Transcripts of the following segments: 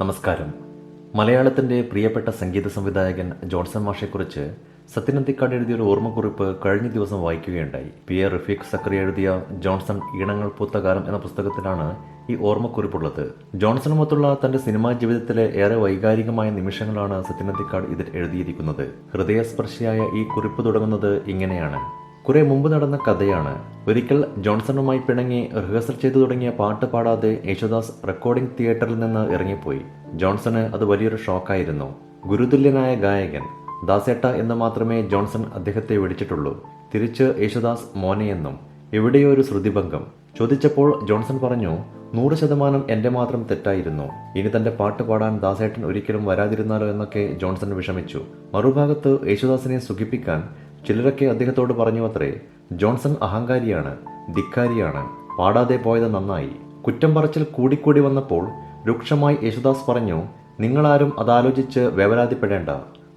നമസ്കാരം. മലയാളത്തിന്റെ പ്രിയപ്പെട്ട സംഗീത സംവിധായകൻ ജോൺസൺ മാഷെക്കുറിച്ച് സത്യനന്ദിക്കാട് എഴുതിയ ഒരു ഓർമ്മക്കുറിപ്പ് കഴിഞ്ഞ ദിവസം വായിക്കുകയുണ്ടായി. പി എ റഫീഖ് സക്രി എഴുതിയ ജോൺസൺ ഈണങ്ങൾ പൂത്ത കാലം എന്ന പുസ്തകത്തിലാണ് ഈ ഓർമ്മക്കുറിപ്പുള്ളത്. ജോൺസണുമൊത്തുള്ള തന്റെ സിനിമാ ജീവിതത്തിലെ ഏറെ വൈകാരികമായ നിമിഷങ്ങളാണ് സത്യനന്ദിക്കാട് ഇതിൽ എഴുതിയിരിക്കുന്നത്. ഹൃദയസ്പർശിയായ ഈ കുറിപ്പ് തുടങ്ങുന്നത് ഇങ്ങനെയാണ്. കുറെ മുമ്പ് നടന്ന കഥയാണ്. ഒരിക്കൽ ജോൺസണുമായി പിണങ്ങി റിഹേഴ്സൽ ചെയ്തു തുടങ്ങിയ പാട്ട് പാടാതെ യേശുദാസ് റെക്കോർഡിംഗ് തിയേറ്ററിൽ നിന്ന് ഇറങ്ങിപ്പോയി. ജോൺസണ് അത് വലിയൊരു ഷോക്കായിരുന്നു. ഗുരുതുല്യനായ ഗായകൻ ദാസേട്ട എന്ന് മാത്രമേ ജോൺസൺ അദ്ദേഹത്തെ വിളിച്ചിട്ടുള്ളൂ. തിരിച്ച് യേശുദാസ് മോനെയെന്നും എവിടെയോ ഒരു ശ്രുതിഭംഗം. ചോദിച്ചപ്പോൾ ജോൺസൺ പറഞ്ഞു നൂറ് ശതമാനം എന്റെ മാത്രം തെറ്റായിരുന്നു. ഇനി തന്റെ പാട്ട് പാടാൻ ദാസേട്ടൻ ഒരിക്കലും വരാതിരുന്നാലോ? എന്നൊക്കെ ജോൺസൺ വിഷമിച്ചു. മറുഭാഗത്ത് യേശുദാസിനെ സുഖിപ്പിക്കാൻ ചിലരൊക്കെ അദ്ദേഹത്തോട് പറഞ്ഞു അത്രേ ജോൺസൺ അഹങ്കാരിയാണ് ധിക്കാരിയാണ് പാടാതെ പോയത് നന്നായി. കുറ്റം പറച്ചിൽ കൂടിക്കൂടി വന്നപ്പോൾ രൂക്ഷമായി യേശുദാസ് പറഞ്ഞു നിങ്ങളാരും അതാലോചിച്ച് വേവലാതിപ്പെടേണ്ട.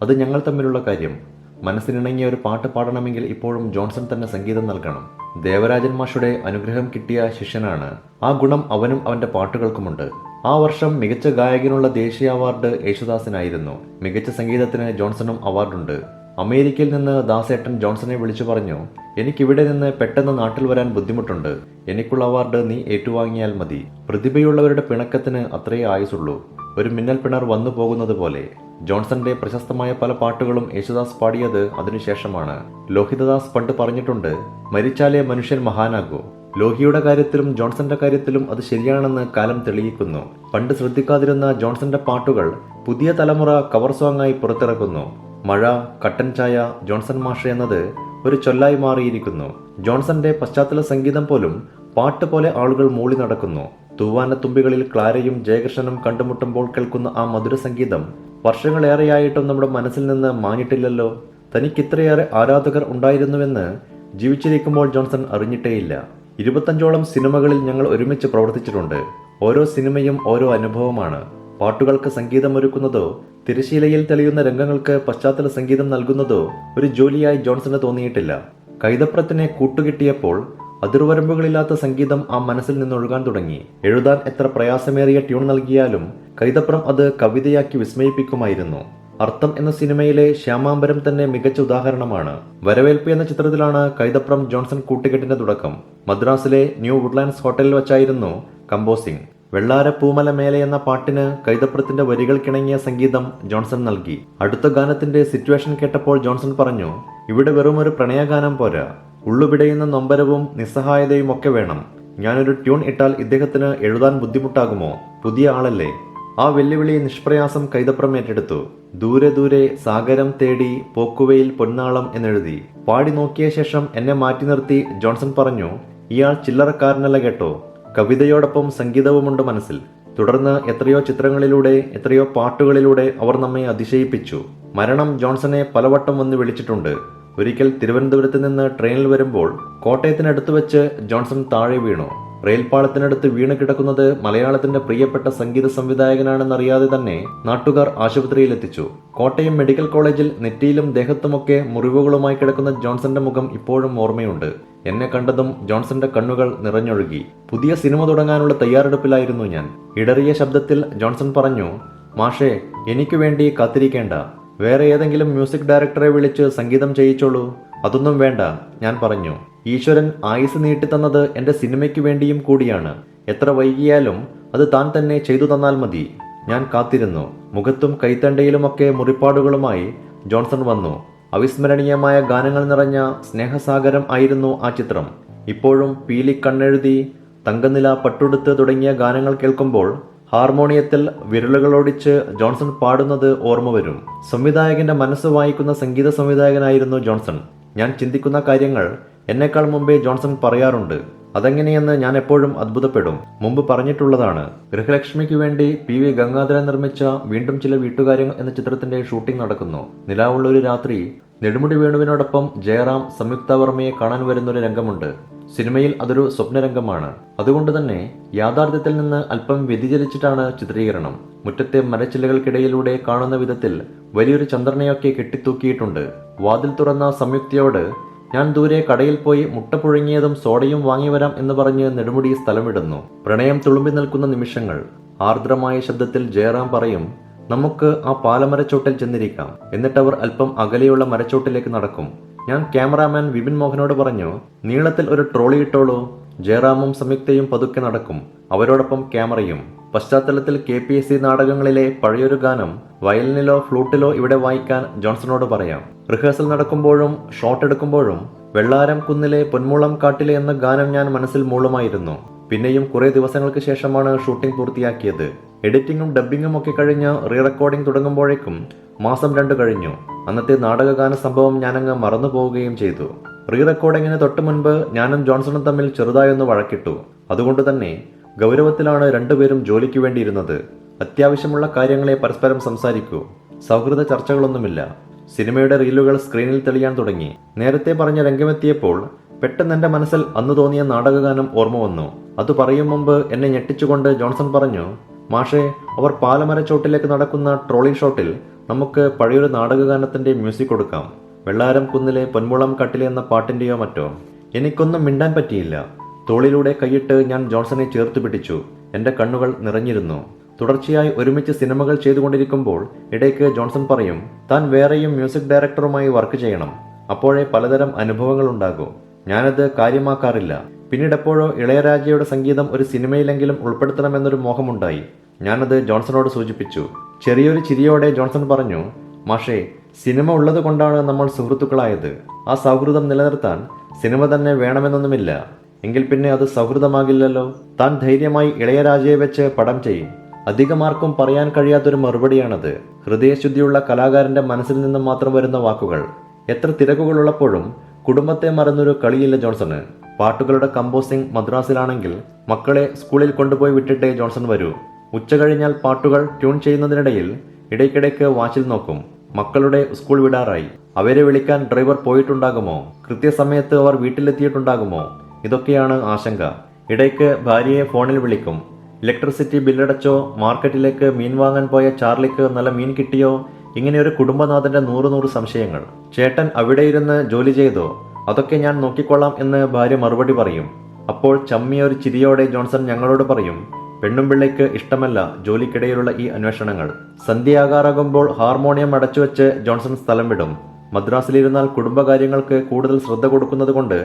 അത് ഞങ്ങൾ തമ്മിലുള്ള കാര്യം. മനസ്സിനിണങ്ങിയ ഒരു പാട്ട് പാടണമെങ്കിൽ ഇപ്പോഴും ജോൺസൺ തന്നെ സംഗീതം നൽകണം. ദേവരാജൻ മാഷുടെ അനുഗ്രഹം കിട്ടിയ ശിഷ്യനാണ്. ആ ഗുണം അവനും അവന്റെ പാട്ടുകൾക്കുമുണ്ട്. ആ വർഷം മികച്ച ഗായകനുള്ള ദേശീയ അവാർഡ് യേശുദാസിനായിരുന്നു. മികച്ച സംഗീതത്തിന് ജോൺസണും അവാർഡുണ്ട്. അമേരിക്കയിൽ നിന്ന് ദാസേട്ടൻ ജോൺസനെ വിളിച്ചു പറഞ്ഞു എനിക്കിവിടെ നിന്ന് പെട്ടെന്ന് നാട്ടിൽ വരാൻ ബുദ്ധിമുട്ടുണ്ട്. എനിക്കുള്ള അവാർഡ് നീ ഏറ്റുവാങ്ങിയാൽ മതി. പ്രതിഭയുള്ളവരുടെ പിണക്കത്തിന് അത്രയേ ആയുസുള്ളൂ ഒരു മിന്നൽ പിണർ വന്നു പോകുന്നത് പോലെ. ജോൺസന്റെ പ്രശസ്തമായ പല പാട്ടുകളും യേശുദാസ് പാടിയത് അതിനുശേഷമാണ് ലോഹിതദാസ് പണ്ട് പറഞ്ഞിട്ടുണ്ട് മരിച്ചാലേ മനുഷ്യൻ മഹാനാകൂ. ലോഹിയുടെ കാര്യത്തിലും ജോൺസന്റെ കാര്യത്തിലും അത് ശരിയാണെന്ന് കാലം തെളിയിക്കുന്നു. പണ്ട് ശ്രദ്ധിക്കാതിരുന്ന ജോൺസന്റെ പാട്ടുകൾ പുതിയ തലമുറ കവർ സോങ്ങായി പുറത്തിറക്കുന്നു. മഴ കട്ടൻ ചായ ജോൺസൺ മാഷ് എന്നത് ഒരു ചൊല്ലായി മാറിയിരിക്കുന്നു. ജോൺസന്റെ പശ്ചാത്തല സംഗീതം പോലും പാട്ട് പോലെ ആളുകൾ മൂളി നടക്കുന്നു. തൂവാനത്തുമ്പികളിൽ ക്ലാരയും ജയകൃഷ്ണനും കണ്ടുമുട്ടുമ്പോൾ കേൾക്കുന്ന ആ മധുര സംഗീതം വർഷങ്ങളേറെയായിട്ടും നമ്മുടെ മനസ്സിൽ നിന്ന് മാഞ്ഞിട്ടില്ലല്ലോ. തനിക്ക് ഇത്രയേറെ ആരാധകർ ഉണ്ടായിരുന്നുവെന്ന് ജീവിച്ചിരിക്കുമ്പോൾ ജോൺസൺ അറിഞ്ഞിട്ടേയില്ല. ഇരുപത്തഞ്ചോളം സിനിമകളിൽ ഞങ്ങൾ ഒരുമിച്ച് പ്രവർത്തിച്ചിട്ടുണ്ട്. ഓരോ സിനിമയും ഓരോ അനുഭവമാണ്. പാട്ടുകൾക്ക് സംഗീതമൊരുക്കുന്നതോ തിരശീലയിൽ തെളിയുന്ന രംഗങ്ങൾക്ക് പശ്ചാത്തല സംഗീതം നൽകുന്നതോ ഒരു ജോലിയായി ജോൺസന് തോന്നിയിട്ടില്ല. കൈതപ്രത്തിനെ കൂട്ടുകിട്ടിയപ്പോൾ അതിർവരമ്പുകളില്ലാത്ത സംഗീതം ആ മനസ്സിൽ നിന്നൊഴുകാൻ തുടങ്ങി. എഴുതാൻ എത്ര പ്രയാസമേറിയ ട്യൂൺ നൽകിയാലും കൈതപ്രം അത് കവിതയാക്കി വിസ്മയിപ്പിക്കുമായിരുന്നു. അർത്ഥം എന്ന സിനിമയിലെ ശ്യാമാംബരം തന്നെ മികച്ച ഉദാഹരണമാണ്. വരവേൽപ്പ് എന്ന ചിത്രത്തിലാണ് കൈതപ്രം ജോൺസൺ കൂട്ടുകെട്ടിന്റെ തുടക്കം. മദ്രാസിലെ ന്യൂ വുഡ്ലാൻഡ്സ് ഹോട്ടലിൽ വച്ചായിരുന്നു കമ്പോസിംഗ്. വെള്ളാര പൂമല മേലെ എന്ന പാട്ടിന് കൈതപ്രത്തിന്റെ വരികൾക്കിണങ്ങിയ സംഗീതം ജോൺസൺ നൽകി. അടുത്ത ഗാനത്തിന്റെ സിറ്റുവേഷൻ കേട്ടപ്പോൾ ജോൺസൺ പറഞ്ഞു ഇവിടെ വെറും ഒരു പ്രണയഗാനം പോരാ. ഉള്ളുപിടയുന്ന നൊമ്പരവും നിസ്സഹായതയും ഒക്കെ വേണം. ഞാനൊരു ട്യൂൺ ഇട്ടാൽ ഇദ്ദേഹത്തിന് എഴുതാൻ ബുദ്ധിമുട്ടാകുമോ? പുതിയ ആളല്ലേ. ആ വെല്ലുവിളി നിഷ്പ്രയാസം കൈതപ്രം ഏറ്റെടുത്തു. ദൂരെ ദൂരെ സാഗരം തേടി പോക്കുവയിൽ പൊന്നാളം എന്നെഴുതി. പാടി നോക്കിയ ശേഷം എന്നെ മാറ്റി നിർത്തി ജോൺസൺ പറഞ്ഞു ഇയാൾ ചില്ലറക്കാരനല്ല കേട്ടോ. കവിതയോടൊപ്പം സംഗീതവുമുണ്ട് മനസ്സിൽ. തുടർന്ന് എത്രയോ ചിത്രങ്ങളിലൂടെ എത്രയോ പാട്ടുകളിലൂടെ അവർ നമ്മെ അതിശയിപ്പിച്ചു. മരണം ജോൺസനെ പലവട്ടം വന്ന് വിളിച്ചിട്ടുണ്ട്. ഒരിക്കൽ തിരുവനന്തപുരത്ത് നിന്ന് ട്രെയിനിൽ വരുമ്പോൾ കോട്ടയത്തിനടുത്ത് വെച്ച് ജോൺസൺ താഴെ വീണു. റെയിൽപാളത്തിനടുത്ത് വീണ് കിടക്കുന്നത് മലയാളത്തിന്റെ പ്രിയപ്പെട്ട സംഗീത സംവിധായകനാണെന്നറിയാതെ തന്നെ നാട്ടുകാർ ആശുപത്രിയിലെത്തിച്ചു. കോട്ടയം മെഡിക്കൽ കോളേജിൽ നെറ്റിയിലും ദേഹത്തുമൊക്കെ മുറിവുകളുമായി കിടക്കുന്ന ജോൺസന്റെ മുഖം ഇപ്പോഴും ഓർമ്മയുണ്ട്. എന്നെ കണ്ടതും ജോൺസന്റെ കണ്ണുകൾ നിറഞ്ഞൊഴുകി. പുതിയ സിനിമ തുടങ്ങാനുള്ള തയ്യാറെടുപ്പിലായിരുന്നു ഞാൻ. ഇടറിയ ശബ്ദത്തിൽ ജോൺസൺ പറഞ്ഞു മാഷേ എനിക്ക് വേണ്ടി കാത്തിരിക്കേണ്ട. വേറെ ഏതെങ്കിലും മ്യൂസിക് ഡയറക്ടറെ വിളിച്ച് സംഗീതം ചെയ്യിച്ചോളൂ. അതൊന്നും വേണ്ട ഞാൻ പറഞ്ഞു. ഈശ്വരൻ ആയുസ് നീട്ടിത്തന്നത് എന്റെ സിനിമയ്ക്ക് വേണ്ടിയും കൂടിയാണ്. എത്ര വൈകിയാലും അത് താൻ തന്നെ ചെയ്തു തന്നാൽ മതി. ഞാൻ കാത്തിരുന്നു. മുഖത്തും കൈത്തണ്ടയിലുമൊക്കെ മുറിപ്പാടുകളുമായി ജോൺസൺ വന്നു. അവിസ്മരണീയമായ ഗാനങ്ങൾ നിറഞ്ഞ സ്നേഹസാഗരം ആയിരുന്നു ആ ചിത്രം. ഇപ്പോഴും പീലി കണ്ണെഴുതി തങ്കനില പട്ടുടുത്ത് തുടങ്ങിയ ഗാനങ്ങൾ കേൾക്കുമ്പോൾ ഹാർമോണിയത്തിൽ വിരലുകളോടിച്ച് ജോൺസൺ പാടുന്നത് ഓർമ്മ വരും. സംവിധായകന്റെ മനസ്സ് വായിക്കുന്ന സംഗീത സംവിധായകനായിരുന്നു ജോൺസൺ. ഞാൻ ചിന്തിക്കുന്ന കാര്യങ്ങൾ എന്നെക്കാൾ മുമ്പേ ജോൺസൺ പറയാറുണ്ട് അതെങ്ങനെയെന്ന് ഞാൻ എപ്പോഴും അത്ഭുതപ്പെടും. മുമ്പ് പറഞ്ഞിട്ടുള്ളതാണ് ഗൃഹലക്ഷ്മിക്ക് വേണ്ടി പി വി ഗംഗാധരൻ നിർമ്മിച്ച വീണ്ടും ചില വീട്ടുകാര്യങ്ങൾ എന്ന ചിത്രത്തിന്റെ ഷൂട്ടിംഗ് നടക്കുന്നു. നിലാവുള്ള ഒരു രാത്രി നെടുമുടി വേണുവിനോടൊപ്പം ജയറാം സംയുക്ത വർമ്മയെ കാണാൻ വരുന്നൊരു രംഗമുണ്ട്. സിനിമയിൽ അതൊരു സ്വപ്നരംഗമാണ്. അതുകൊണ്ട് തന്നെ യാഥാർത്ഥ്യത്തിൽ നിന്ന് അല്പം വ്യതിചലിച്ചിട്ടാണ് ചിത്രീകരണം. മുറ്റത്തെ മരച്ചില്ലകൾക്കിടയിലൂടെ കാണുന്ന വിധത്തിൽ വലിയൊരു ചന്ദ്രനെയൊക്കെ കെട്ടിത്തൂക്കിയിട്ടുണ്ട്. വാതിൽ തുറന്ന സംയുക്തയോട് ഞാൻ ദൂരെ കടയിൽ പോയി മുട്ട പുഴുങ്ങിയതും സോഡയും വാങ്ങി വരാം എന്ന് പറഞ്ഞ് നെടുമുടി സ്ഥലമിടുന്നു. പ്രണയം തുളുമ്പി നിൽക്കുന്ന നിമിഷങ്ങൾ. ആർദ്രമായ ശബ്ദത്തിൽ ജയറാം പറയും നമുക്ക് ആ പാലമരച്ചോട്ടിൽ ചെന്നിരിക്കാം. എന്നിട്ടവർ അല്പം അകലെയുള്ള മരച്ചോട്ടിലേക്ക് നടക്കും. ഞാൻ ക്യാമറാമാൻ വിപിൻ മോഹനോട് പറഞ്ഞു നീളത്തിൽ ഒരു ട്രോളി ഇട്ടോളൂ. ജയറാമും സംയുക്തയും പതുക്കെ നടക്കും. അവരോടൊപ്പം ക്യാമറയും. പശ്ചാത്തലത്തിൽ കെ പി എസ് സി നാടകങ്ങളിലെ പഴയൊരു ഗാനം വയലിനിലോ ഫ്ലൂട്ടിലോ ഇവിടെ വായിക്കാൻ ജോൺസണോട് പറയാം. റിഹേഴ്സൽ നടക്കുമ്പോഴും ഷോട്ട് എടുക്കുമ്പോഴും വെള്ളാരം കുന്നിലെ പൊന്മുളം കാട്ടിലെ എന്ന ഗാനം ഞാൻ മനസ്സിൽ മൂളുമായിരുന്നു. പിന്നെയും കുറെ ദിവസങ്ങൾക്ക് ശേഷമാണ് ഷൂട്ടിംഗ് പൂർത്തിയാക്കിയത്. എഡിറ്റിംഗും ഡബ്ബിങ്ങും ഒക്കെ കഴിഞ്ഞ് റീ റെക്കോർഡിംഗ് തുടങ്ങുമ്പോഴേക്കും മാസം രണ്ട് കഴിഞ്ഞു. അന്നത്തെ നാടകഗാന സംഭവം ഞാനങ്ങ് മറന്നു പോവുകയും ചെയ്തു. റീ റെക്കോർഡിങ്ങിന് തൊട്ട് മുൻപ് ഞാനും ജോൺസണും തമ്മിൽ ചെറുതായൊന്ന് വഴക്കിട്ടു. അതുകൊണ്ട് തന്നെ ഗൗരവത്തിലാണ് രണ്ടുപേരും ജോലിക്ക് വേണ്ടിയിരുന്നത്. അത്യാവശ്യമുള്ള കാര്യങ്ങളെ പരസ്പരം സംസാരിക്കൂ. സൗഹൃദ ചർച്ചകളൊന്നുമില്ല. സിനിമയുടെ റീലുകൾ സ്ക്രീനിൽ തെളിയാൻ തുടങ്ങി. നേരത്തെ പറഞ്ഞ രംഗമെത്തിയപ്പോൾ പെട്ടെന്ന് എന്റെ മനസ്സിൽ അന്ന് തോന്നിയ നാടകഗാനം ഓർമ്മ വന്നു. അത് പറയും മുമ്പ് എന്നെ ഞെട്ടിച്ചുകൊണ്ട് ജോൺസൺ പറഞ്ഞു മാഷേ അവർ പാലമരച്ചോട്ടിലേക്ക് നടക്കുന്ന ട്രോളി ഷോട്ടിൽ നമുക്ക് പഴയൊരു നാടകഗാനത്തിന്റെ മ്യൂസിക് കൊടുക്കാം. വെള്ളാരം കുന്നിലെ പൊന്മുളം കട്ടിലെ എന്ന പാട്ടിന്റെയോ മറ്റോ. എനിക്കൊന്നും മിണ്ടാൻ പറ്റിയില്ല. തോളിലൂടെ കൈയിട്ട് ഞാൻ ജോൺസനെ ചേർത്ത് പിടിച്ചു. എന്റെ കണ്ണുകൾ നിറഞ്ഞിരുന്നു. തുടർച്ചയായി ഒരുമിച്ച് സിനിമകൾ ചെയ്തുകൊണ്ടിരിക്കുമ്പോൾ ഇടയ്ക്ക് ജോൺസൺ പറയും താൻ വേറെയും മ്യൂസിക് ഡയറക്ടറുമായി വർക്ക് ചെയ്യണം. അപ്പോഴേ പലതരം അനുഭവങ്ങൾ ഉണ്ടാകൂ. ഞാനത് കാര്യമാക്കാറില്ല. പിന്നീടെപ്പോഴോ ഇളയരാജയുടെ സംഗീതം ഒരു സിനിമയിലെങ്കിലും ഉൾപ്പെടുത്തണമെന്നൊരു മോഹമുണ്ടായി. ഞാനത് ജോൺസണോട് സൂചിപ്പിച്ചു. ചെറിയൊരു ചിരിയോടെ ജോൺസൺ പറഞ്ഞു മാഷേ സിനിമ ഉള്ളത് കൊണ്ടാണ് നമ്മൾ സുഹൃത്തുക്കളായത്. ആ സൗഹൃദം നിലനിർത്താൻ സിനിമ തന്നെ വേണമെന്നൊന്നുമില്ല. എങ്കിൽ പിന്നെ അത് സൗഹൃദമാകില്ലല്ലോ. താൻ ധൈര്യമായി ഇളയരാജയെ വെച്ച് പടം ചെയ്യും. അധികമാർക്കും പറയാൻ കഴിയാത്തൊരു മറുപടിയാണത്. ഹൃദയശുദ്ധിയുള്ള കലാകാരന്റെ മനസ്സിൽ നിന്നും മാത്രം വരുന്ന വാക്കുകൾ. എത്ര തിരക്കുകളുള്ളപ്പോഴും കുടുംബത്തെ മറന്നൊരു കളിയില്ല ജോൺസണ്. പാട്ടുകളുടെ കമ്പോസിംഗ് മദ്രാസിലാണെങ്കിൽ മക്കളെ സ്കൂളിൽ കൊണ്ടുപോയി വിട്ടിട്ടേ ജോൺസൺ വരൂ. ഉച്ച കഴിഞ്ഞാൽ പാട്ടുകൾ ട്യൂൺ ചെയ്യുന്നതിനിടയിൽ ഇടയ്ക്കിടയ്ക്ക് വാച്ചിൽ നോക്കും. മക്കളുടെ സ്കൂൾ വിടാറായി. അവരെ വിളിക്കാൻ ഡ്രൈവർ പോയിട്ടുണ്ടാകുമോ? കൃത്യസമയത്ത് അവർ വീട്ടിലെത്തിയിട്ടുണ്ടാകുമോ? ഇതൊക്കെയാണ് ആശങ്ക. ഇടയ്ക്ക് ഭാര്യയെ ഫോണിൽ വിളിക്കും. ഇലക്ട്രിസിറ്റി ബില്ലടച്ചോ മാർക്കറ്റിലേക്ക് മീൻ വാങ്ങാൻ പോയ ചാർലിക്ക് നല്ല മീൻ കിട്ടിയോ? ഇങ്ങനെ ഒരു കുടുംബനാഥന്റെ നൂറ് നൂറ് സംശയങ്ങൾ. ചേട്ടൻ അവിടെ ഇരുന്ന് ജോലി ചെയ്തോ? അതൊക്കെ ഞാൻ നോക്കിക്കൊള്ളാം എന്ന് ഭാര്യ മറുപടി പറയും. അപ്പോൾ ചമ്മിയ ഒരു ചിരിയോടെ ജോൺസൺ ഞങ്ങളോട് പറയും പെണ്ണും പിള്ളയ്ക്ക് ഇഷ്ടമല്ല ജോലിക്കിടയിലുള്ള ഈ അന്വേഷണങ്ങൾ. സന്ധ്യയാകാറാകുമ്പോൾ ഹാർമോണിയം അടച്ചുവെച്ച് ജോൺസൺ സ്ഥലം വിടും. മദ്രാസിലിരുന്നാൽ കുടുംബകാര്യങ്ങൾക്ക് കൂടുതൽ ശ്രദ്ധ കൊടുക്കുന്നത് കൊണ്ട്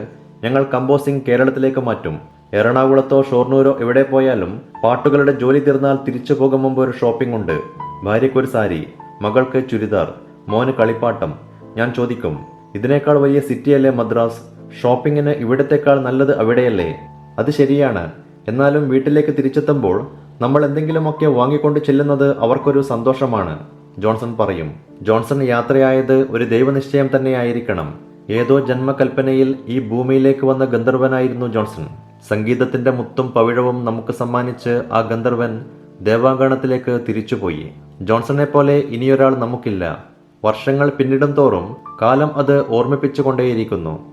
ഞങ്ങൾ കമ്പോസിംഗ് കേരളത്തിലേക്ക് മാറ്റും. എറണാകുളത്തോ ഷോർണൂരോ എവിടെ പോയാലും പാട്ടുകളുടെ ജോലി തീർന്നാൽ തിരിച്ചു പോകും മുമ്പ് ഒരു ഷോപ്പിംഗ് ഉണ്ട്. ഭാര്യയ്ക്കൊരു സാരി മകൾക്ക് ചുരിദാർ മോന് കളിപ്പാട്ടം. ഞാൻ ചോദിക്കും ഇതിനേക്കാൾ വലിയ സിറ്റിയല്ലേ മദ്രാസ്? ഷോപ്പിങ്ങിന് ഇവിടത്തേക്കാൾ നല്ലത് അവിടെയല്ലേ? അത് ശരിയാണ്. എന്നാലും വീട്ടിലേക്ക് തിരിച്ചെത്തുമ്പോൾ നമ്മൾ എന്തെങ്കിലുമൊക്കെ വാങ്ങിക്കൊണ്ട് ചെല്ലുന്നത് അവർക്കൊരു സന്തോഷമാണ്. ജോൺസൺ പറയും ജോൺസൺ യാത്രയായത് ഒരു ദൈവനിശ്ചയം തന്നെയായിരിക്കണം. ഏതോ ജന്മകൽപ്പനയിൽ ഈ ഭൂമിയിലേക്ക് വന്ന ഗന്ധർവനായിരുന്നു ജോൺസൺ. സംഗീതത്തിന്റെ മുത്തും പവിഴവും നമുക്ക് സമ്മാനിച്ച് ആ ഗന്ധർവൻ ദേവാങ്കണത്തിലേക്ക് തിരിച്ചുപോയി. ജോൺസണെ പോലെ ഇനിയൊരാൾ നമുക്കില്ല. വർഷങ്ങൾ പിന്നിടും തോറും കാലം അത് ഓർമ്മിപ്പിച്ചുകൊണ്ടേയിരിക്കുന്നു.